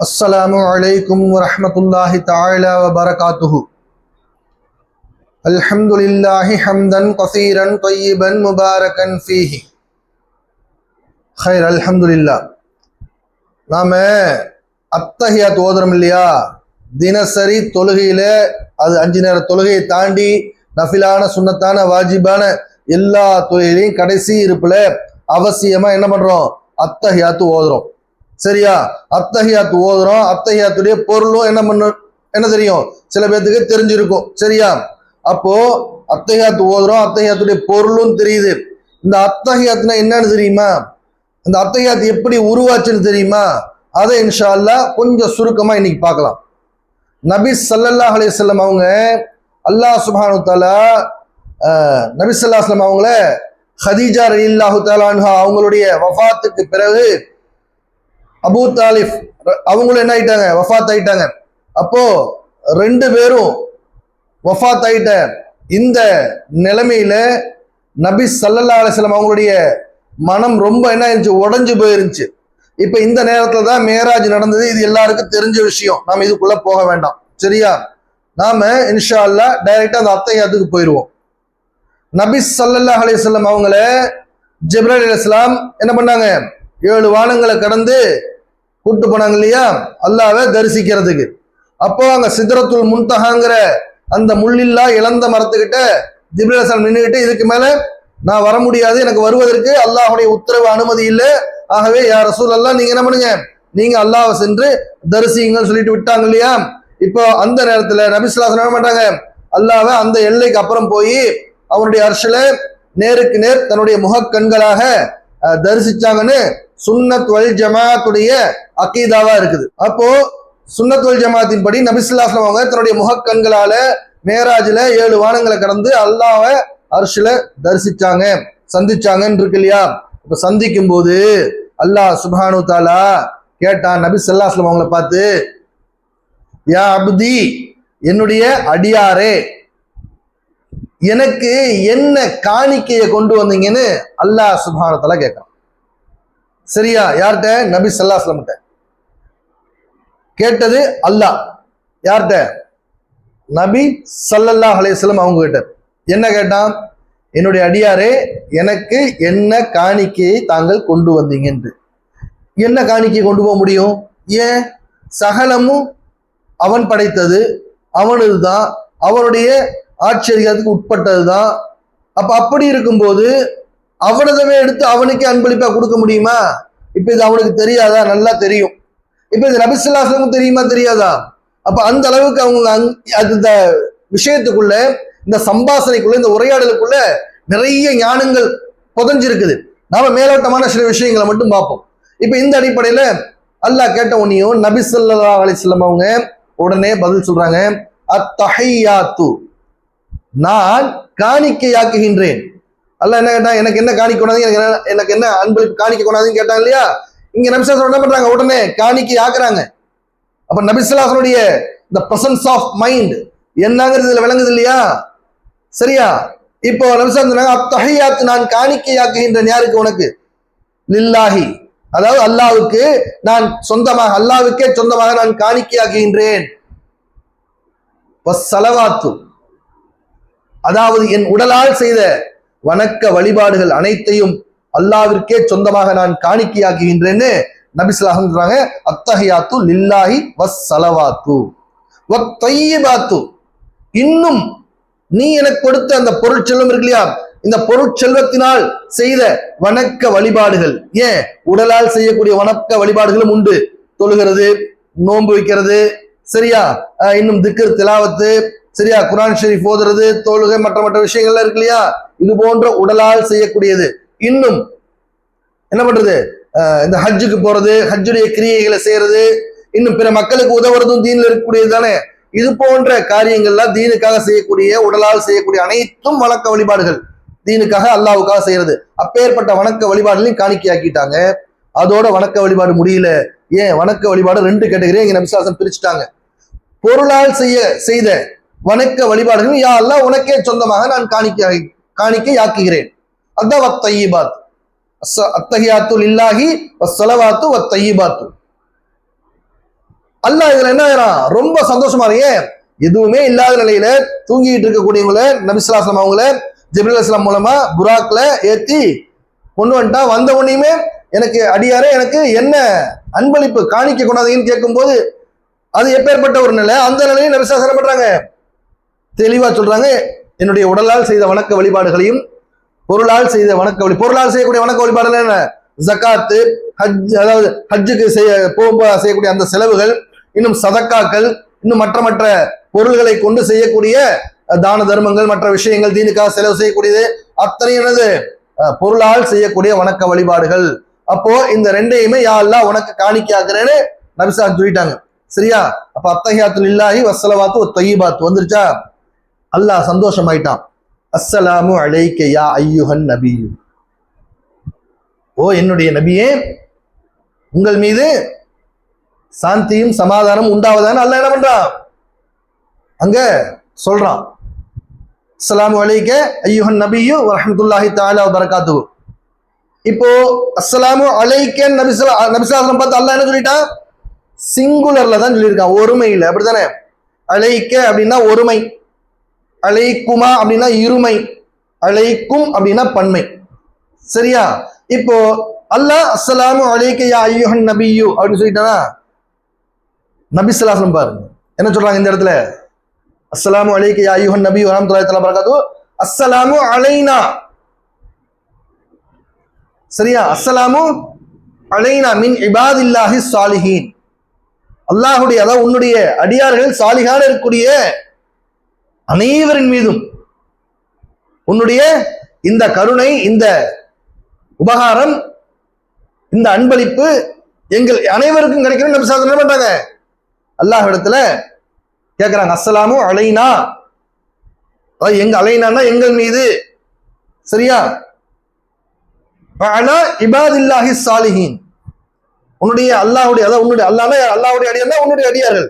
السلام عليكم ورحمة الله تعالى وبركاته الحمد لله حمدا كثيرا طيبا مباركا فيه خير الحمد لله நாம அத்தகையாத் ஓதுறோம் இல்லையா தினசரி தொழுகையில அது அஞ்சு நேர தொழுகையை தாண்டி நஃபிலான சுன்னத்தான வாஜிபான எல்லா தொழிலையும் கடைசி இருப்புல அவசியமா என்ன பண்றோம் அத்தகையாத்து ஓதுறோம் சரியா? அத்தகையாத்து ஓதுறோம். அத்தகையாத்துடைய பொருளும் என்ன பண்ண என்ன தெரியும்? சில பேர்த்துக்கு தெரிஞ்சிருக்கும். சரியா? அப்போ அத்தகையாத்து ஓதுறோம். அத்தகையாத்துடைய பொருளும் தெரியுது. இந்த அத்தகையாத்துனா என்னன்னு தெரியுமா? இந்த அத்தகையாத்து எப்படி உருவாச்சுன்னு தெரியுமா? அதை இன்ஷா கொஞ்சம் சுருக்கமா இன்னைக்கு பார்க்கலாம். நபி சல்லல்லா அலைஹி அவங்க அல்லாஹ் சுபானு தாலா நபி சல்லாஹ் அவங்கள ஹதீஜா ரலி அல்லாஹு அன்ஹா அவங்களுடைய வஃபாத்துக்கு பிறகு அபூ தாலிஃப் அவங்களும் என்ன ஆயிட்டாங்க? வஃபாத் ஆயிட்டாங்க. அப்போ ரெண்டு பேரும் வஃபாத் ஆயிட்ட இந்த நிலைமையில நபி சல்லல்லா அலிஸ்லாம் அவங்களுடைய மனம் ரொம்ப என்ன இருந்துச்சு உடஞ்சு போயிருந்துச்சு. இப்ப இந்த நேரத்துல தான் மேராஜ் நடந்தது. இது எல்லாருக்கும் தெரிஞ்ச விஷயம். நாம இதுக்குள்ள போக வேண்டாம். சரியா? நாம இன்ஷா அல்லா டைரக்டா அந்த அத்தையாத்துக்கு போயிடுவோம் நபி சல்லல்லா அலிஸ்லாம் அவங்கள அவங்கள ஜிப்ரீல் இஸ்லாம் என்ன பண்ணாங்க? ஏழு வானங்களை கடந்து கூப்பிட்டு போனாங்க இல்லையா? அல்லாவை தரிசிக்கிறதுக்கு. அப்போ அங்க சிதறத்துல் முன்தகாங்கிற அந்த முள்ளில்லா இழந்த மரத்துக்கிட்ட ஜிப்ரீல் நின்றுக்கிட்டு இதுக்கு மேல நான் வர முடியாது எனக்கு வருவதற்கு அல்லாஹுடைய உத்தரவு அனுமதி இல்லை. ஆகவே யார் ரசூல் அல்லாஹ் நீங்க என்ன பண்ணுங்க? நீங்க அல்லாவை சென்று தரிசிங்கன்னு சொல்லிட்டு விட்டாங்க இல்லையா? இப்போ அந்த நேரத்துல நபிசுல்லாஸ் என்ன பண்றாங்க? அந்த எல்லைக்கு அப்புறம் போய் அவருடைய அர்ஷல நேருக்கு நேர் தன்னுடைய முகக்கண்களாக கண்களாக தரிசிச்சாங்கன்னு சுன்னத் வல் ஜமாத்துடைய அக்கீதாவா இருக்குது. அப்போ சுன்னத் வல் ஜமாத்தின் படி நபிசுல்லாஸ்லாம் அவங்க தன்னுடைய முகக்கண்களால மேராஜில் ஏழு வானங்களை கடந்து அல்லாவை அரிசில தரிசிச்சாங்க சந்திச்சாங்கன்னு இருக்கு இல்லையா? இப்ப சந்திக்கும் போது அல்லாஹ் சுபானு தாலா கேட்டான் நபி சல்லாஸ்லம் அவங்கள பார்த்து யா அப்தி என்னுடைய அடியாரே எனக்கு என்ன காணிக்கையை கொண்டு வந்தீங்கன்னு அல்லாஹ் சுபானு தாலா கேட்கிறான். சரியா? யார்கிட்ட? நபி சல்லா கிட்ட கேட்டது அல்லாஹ். யார்கிட்ட? நபி சல்லல்லா அலைஹி அவங்க கிட்ட என்ன கேட்டான்? என்னுடைய அடியாரே எனக்கு என்ன காணிக்கையை தாங்கள் கொண்டு வந்தீங்க என்று. என்ன காணிக்கை கொண்டு போக முடியும்? ஏன்? சகலமும் அவன் படைத்தது அவனது தான். அவனுடைய ஆச்சரியத்துக்கு உட்பட்டது தான். அப்ப அப்படி இருக்கும்போது அவனதவே எடுத்து அவனுக்கே அன்பளிப்பா கொடுக்க முடியுமா? இப்ப இது அவனுக்கு தெரியாதா? நல்லா தெரியும். இப்ப இது நபிசுல்லாசமும் தெரியுமா? தெரியாதா? அப்ப அந்த அளவுக்கு அவங்க அங்- அது இந்த விஷயத்துக்குள்ள இந்த சம்பாசனைக்குள்ள இந்த உரையாடலுக்குள்ள நிறைய ஞானங்கள் புதஞ்சிருக்குது. நாம மேலோட்டமான சில விஷயங்களை மட்டும் பார்ப்போம். இப்ப இந்த அடிப்படையில அல்லாஹ் கேட்ட உன்னையும் நபி சொல்லா அலிஸ்லம் அவங்க உடனே பதில் சொல்றாங்க அத்தஹையாத்து. நான் காணிக்கையாக்குகின்றேன். அல்லாஹ் என்ன கேட்டா எனக்கு என்ன காணிக்க கூடாது எனக்கு என்ன எனக்கு என்ன அன்பளிப்பு காணிக்க கூடாதுன்னு கேட்டாங்க இல்லையா? இங்க நபி என்ன பண்றாங்க? உடனே காணிக்கை ஆக்குறாங்க. அப்ப நபிசலாசனுடைய இந்த பிரசன்ஸ் ஆஃப் மைண்ட் என்னங்கிறது இதுல விளங்குது இல்லையா? சரியா? இப்போ நபிசுல்லா சொன்னாங்க அத்தகையாத்து நான் காணிக்கையாக்குகின்றேன் யாருக்கு உனக்கு? லில்லாஹி. அதாவது அல்லாவுக்கு நான் சொந்தமாக அல்லாவுக்கே சொந்தமாக நான் காணிக்கையாக்குகின்றேன். செலவாத்து அதாவது என் உடலால் செய்த வணக்க வழிபாடுகள் அனைத்தையும் அல்லாவிற்கே சொந்தமாக நான் காணிக்கையாக்குகின்றேன்னு நபிசுல்லாஹம் அத்தகையாத்து லில்லாஹி வஸ் சலவாத்து வத்தையிபாத்து இன்னும் நீ எனக்கு கொடுத்த அந்த பொருட்செல்வம் இருக்கு இல்லையா? இந்த பொருட்செல்வத்தினால் செய்த வணக்க வழிபாடுகள். ஏன்? உடலால் செய்யக்கூடிய வணக்க வழிபாடுகளும் உண்டு. தொழுகிறது நோன்பு வைக்கிறது சரியா? இன்னும் திக்கர் திலாவத்து சரியா? குரான் ஷெரீஃப் ஓதுறது தொழுகை மற்ற மற்ற விஷயங்கள்லாம் இருக்கு இல்லையா? இது போன்ற உடலால் செய்யக்கூடியது. இன்னும் என்ன பண்றது? இந்த ஹஜ்ஜுக்கு போறது ஹஜ்ஜுடைய கிரியைகளை செய்யறது இன்னும் பிற மக்களுக்கு உதவுறதும் தீனில் இருக்கக்கூடியது தானே? இது போன்ற காரியங்கள்லாம் தீனுக்காக செய்யக்கூடிய உடலால் செய்யக்கூடிய அனைத்தும் வணக்க வழிபாடுகள் தீனுக்காக அல்லாவுக்காக செய்யறது. அப்பேற்பட்ட வணக்க வழிபாடுகளையும் காணிக்கையாக்கிட்டாங்க. அதோட வணக்க வழிபாடு முடியல. ஏன்? வணக்க வழிபாடு ரெண்டு கேட்டகரியா இங்க நபிசாசம் பிரிச்சுட்டாங்க. பொருளால் செய்ய செய்த வணக்க வழிபாடுகள் யா அல்லாஹ் உனக்கே சொந்தமாக நான் காணிக்கை காணிக்கை ஆக்குகிறேன். அதான் வத்தையிபாத் அத்தஹியாத்து லில்லாஹி வஸ்ஸலவாத்து வத்தையிபாத்து. அல்லாஹ் இதுல என்ன ஆயிரம் ரொம்ப சந்தோஷமா இருக்கு எதுவுமே இல்லாத நிலையில தூங்கிட்டு இருக்கக்கூடியவங்கள நபிசுலாசலம் அவங்கள ஜிப்ரல் இஸ்லாம் மூலமா புராக்ல ஏத்தி கொண்டு வந்துட்டா. வந்த உடனேயுமே எனக்கு அடியாரே எனக்கு என்ன அன்பளிப்பு காணிக்க கொண்டாதீங்கன்னு கேட்கும்போது அது எப்பேற்பட்ட ஒரு நிலை. அந்த நிலையை நபிசாசனம் பண்றாங்க? தெளிவா சொல்றாங்க. என்னுடைய உடலால் செய்த வணக்க வழிபாடுகளையும் பொருளால் செய்த வணக்க வழி பொருளால் செய்யக்கூடிய வணக்க வழிபாடுகள் என்ன? ஜக்காத்து ஹஜ் அதாவது ஹஜ்ஜுக்கு செய்ய போகும்போது செய்யக்கூடிய அந்த செலவுகள் இன்னும் சதக்காக்கள் இன்னும் மற்ற மற்ற பொருள்களை கொண்டு செய்யக்கூடிய தான தர்மங்கள் மற்ற விஷயங்கள் தீனுக்காக செலவு செய்யக்கூடியது அத்தனை பொருளால் செய்யக்கூடிய வணக்க வழிபாடுகள். அப்போ இந்த ரெண்டையுமே யா அல்லா உனக்கு காணிக்காக்குறேன்னு நபிசா சொல்லிட்டாங்க. சரியா? அப்ப அத்தஹியாத்துல் இல்லாஹி வசலவாத்து ஒரு தொய்யபாத்து வந்துருச்சா? அல்லாஹ் சந்தோஷமாயிட்டான். அஸ்ஸலாமு அலைக்கையா ஐயுஹன் நபியு ஓ என்னுடைய நபியே உங்கள் மீது சாந்தியும் சமாதானம் உண்டாவதான்னு அல்லாஹ் என்ன பண்றான் அங்க சொல்றான். அஸ்ஸலாமு அலைக்க ஐயுஹன் நபியு வரமத்துல்லாஹி தாலா பரகாத்து இப்போ அஸ்லாமு அலைக்க நபிசலா நபிசாசனம் பார்த்து அல்ல என்ன சொல்லிட்டான்? சிங்குலர்ல தான் சொல்லியிருக்கான். ஒருமையில் அப்படித்தானே? அழைக்க அப்படின்னா ஒருமை. அலைக்குமா அப்படின்னா இருமை. அலைக்கும் அப்படின்னா பன்மை. சரியா? இப்போ அல்லாஹ் அஸ்ஸலாமு அலைக்க ஐயோஹன் நபியு அப்படின்னு சொல்லிட்டானா? நபிஸ்லாசனம் பாருங்க. என்ன சொல்றாங்க இந்த இடத்துல? அஸ்ஸலாமு அலைக்க யா நபியு வரஹ்மத்துல்லாஹி தஆலா பரகாத்து அஸ்ஸலாமு அலைனா. சரியா? அஸ்ஸலாமு அலைனா மின் இபாதில்லாஹி சாலிஹீன் அல்லாஹுடைய அதாவது உன்னுடைய அடியார்கள் சாலிகான இருக்கக்கூடிய அனைவரின் மீதும் உன்னுடைய இந்த கருணை இந்த உபகாரம் இந்த அன்பளிப்பு எங்கள் அனைவருக்கும் கிடைக்கணும். நபி சாதனை என்ன பண்றாங்க? அல்லாஹ் இடத்துல கேட்குறாங்க அஸ்லாமும் அலைனா. அதாவது எங்க அலைனானா எங்கள் மீது. சரியா? ஆனா இபாதில்லாஹி சாலிஹின் உன்னுடைய அல்லாஹுடைய அதாவது உன்னுடைய அல்லாஹ் அல்லாஹுடைய அடியார்னா உன்னுடைய அடியார்கள்.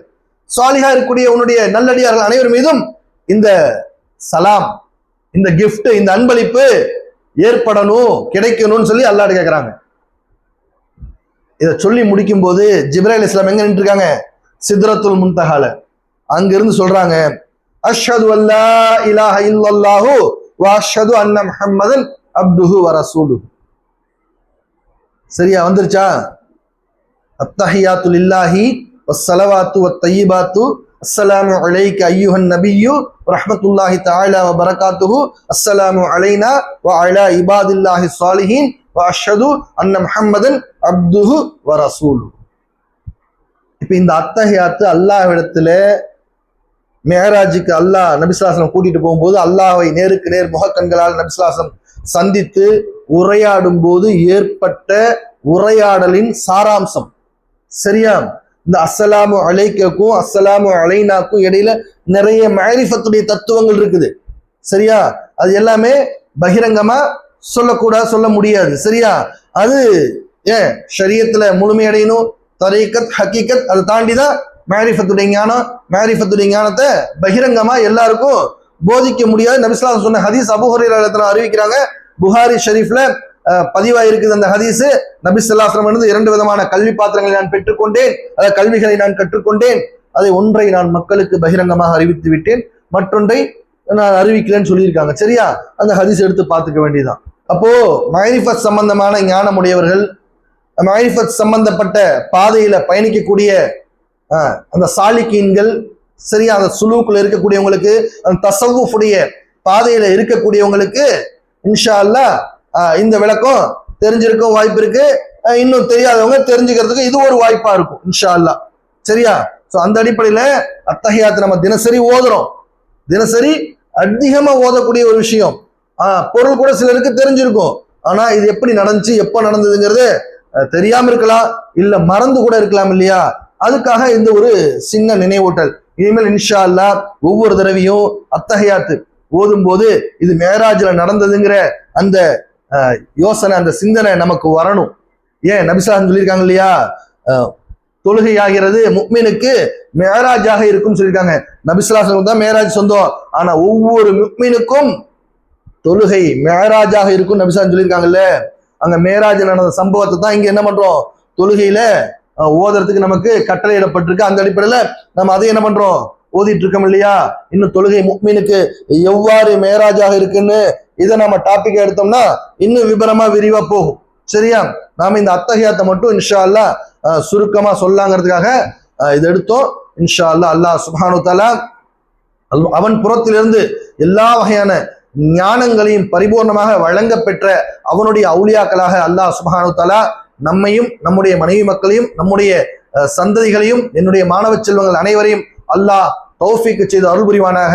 சாலிஹா இருக்கக்கூடிய உன்னுடைய நல்லடியார்கள் அனைவர் மீதும் இந்த சலாம் இந்த கிஃப்ட் இந்த அன்பளிப்பு ஏற்படணும் கிடைக்கணும்னு சொல்லி அல்லாடு கேட்கிறாங்க இதை சொல்லி முடிக்கும் போது ஜிப்ராயில் இஸ்லாம் எங்க நின்று இருக்காங்க சித்ரத்துல் முன்தகால அங்கிருந்து சொல்றாங்க அஷ்ஹது அல்லா இலாஹ இல்லல்லாஹு வ அஷ்ஹது அன்ன முஹம்மதன் அப்துஹு வரசூலு சரியா வந்துருச்சா? அத்தஹியாத்து லில்லாஹி வஸ்ஸலவாத்து வத்தய்யிபாத்து அஸ்ஸலாமு அலைக்க ஐயுஹன் நபியு ரஹ்மத்துல்லாஹி தஆலா வ பரகாத்துஹு. அஸ்ஸலாமு அலைனா வ அலா இபாதில்லாஹி ஸாலிஹீன் வ அஷ்ஹது அன்ன முஹம்மதன் அப்துஹு வ இப்ப இந்த அத்தஹியாத்து அல்லாஹ்விடத்துல மேராஜுக்கு அல்லாஹ் நபிசுலாசனம் கூட்டிட்டு போகும்போது அல்லாஹை நேருக்கு நேர் முகக்கண்களால் நபிசுலாசனம் சந்தித்து உரையாடும் போது ஏற்பட்ட உரையாடலின் சாராம்சம். சரியா? இந்த அஸ்ஸலாமு அலைக்கும் அஸ்ஸலாமு அலைனாக்கும் இடையில நிறைய மேரிஃபத்துடைய தத்துவங்கள் இருக்குது. சரியா? அது எல்லாமே பகிரங்கமா சொல்லக்கூடாது சொல்ல முடியாது. சரியா? அது ஏன்? ஷரியத்துல முழுமையடையணும் தரீக்கத் ஹக்கீக்கத் அதை தாண்டி தான் மேரிஃபத்துடைய ஞானம் மேரிஃபத்துடைய ஞானத்தை பகிரங்கமா எல்லாருக்கும் போதிக்க முடியாது. நபிஸ்லாம் சொன்ன ஹதீஸ் அபுஹரில் அறிவிக்கிறாங்க. புகாரி ஷெரீஃப்ல பதிவாயிருக்குது அந்த ஹதீஸு. நபி இருந்து வந்து இரண்டு விதமான கல்வி பாத்திரங்களை நான் பெற்றுக்கொண்டேன். அதாவது கல்விகளை நான் கற்றுக்கொண்டேன். அதை ஒன்றை நான் மக்களுக்கு பகிரங்கமாக அறிவித்து விட்டேன். மற்றொன்றை நான் அறிவிக்கலன்னு சொல்லியிருக்காங்க. சரியா? அந்த ஹதீஸ் எடுத்து பார்த்துக்க வேண்டியதுதான். அப்போ மைரிஃபத் சம்பந்தமான ஞானமுடையவர்கள் மைரிஃபத் சம்பந்தப்பட்ட பாதையில பயணிக்கக்கூடிய அந்த சாலிக்கீன்கள் சரியா? அந்த சுலூக்குல இருக்கக்கூடியவங்களுக்கு அந்த தசவுடைய பாதையில இருக்கக்கூடியவங்களுக்கு இன்ஷா அல்லாஹ் இந்த விளக்கம் தெரிஞ்சிருக்கும் வாய்ப்பு இருக்கு. இன்னும் தெரியாதவங்க தெரிஞ்சுக்கிறதுக்கு இது ஒரு வாய்ப்பா இருக்கும் இன்ஷா அல்லாஹ் சரியா? ஸோ அந்த அடிப்படையில அத்தகையாத்து நம்ம தினசரி ஓதுறோம். தினசரி அதிகமா ஓதக்கூடிய ஒரு விஷயம். பொருள் கூட சிலருக்கு தெரிஞ்சிருக்கும். ஆனா இது எப்படி நடந்துச்சு எப்போ நடந்ததுங்கிறது தெரியாமல் தெரியாம இருக்கலாம் இல்ல மறந்து கூட இருக்கலாம் இல்லையா? அதுக்காக இந்த ஒரு சின்ன நினைவூட்டல். இனிமேல் இன்ஷா அல்லா ஒவ்வொரு தடவையும் அத்தகையாத்து ஓதும் போது இது மேராஜில் நடந்ததுங்கிற அந்த யோசனை அந்த சிந்தனை நமக்கு வரணும். ஏன்? நபிசான் சொல்லியிருக்காங்க இல்லையா? தொழுகை ஆகிறது முக்மீனுக்கு மேராஜாக இருக்கும் சொல்லியிருக்காங்க. நபிசுலாசனுக்கு தான் மேராஜ் சொந்தம். ஆனா ஒவ்வொரு முக்மீனுக்கும் தொழுகை மேராஜாக இருக்கும் நபிசான் சொல்லியிருக்காங்கல்ல அங்க மேராஜ் நடந்த சம்பவத்தை தான் இங்க என்ன பண்றோம்? தொழுகையில ஓதுறதுக்கு நமக்கு கட்டளையிடப்பட்டிருக்கு. அந்த அடிப்படையில நம்ம அதை என்ன பண்றோம்? ஓதிட்டு இருக்கோம் இல்லையா? இன்னும் தொழுகை முக்மீனுக்கு எவ்வாறு மேராஜாக இருக்குன்னு இதை நம்ம டாபிக் எடுத்தோம்னா இன்னும் விபரமா விரிவா போகும். சரியா? நாம இந்த அத்தகையாத்தை மட்டும் இன்ஷா அல்லாஹ் சுருக்கமா சொல்லாங்கிறதுக்காக இது எடுத்தோம். இன்ஷா அல்லாஹ் அல்லாஹ் சுப்ஹானஹு தாலா அல்- அவன் புறத்திலிருந்து எல்லா வகையான ஞானங்களையும் பரிபூர்ணமாக வழங்க பெற்ற அவனுடைய அவுளியாக்களாக அல்லாஹ் சுப்ஹானஹு தாலா நம்மையும் நம்முடைய மனைவி மக்களையும் நம்முடைய சந்ததிகளையும் என்னுடைய மாணவ செல்வங்கள் அனைவரையும் அல்லாஹ் தௌஃபிக்கு செய்து அருள் புரிவானாக.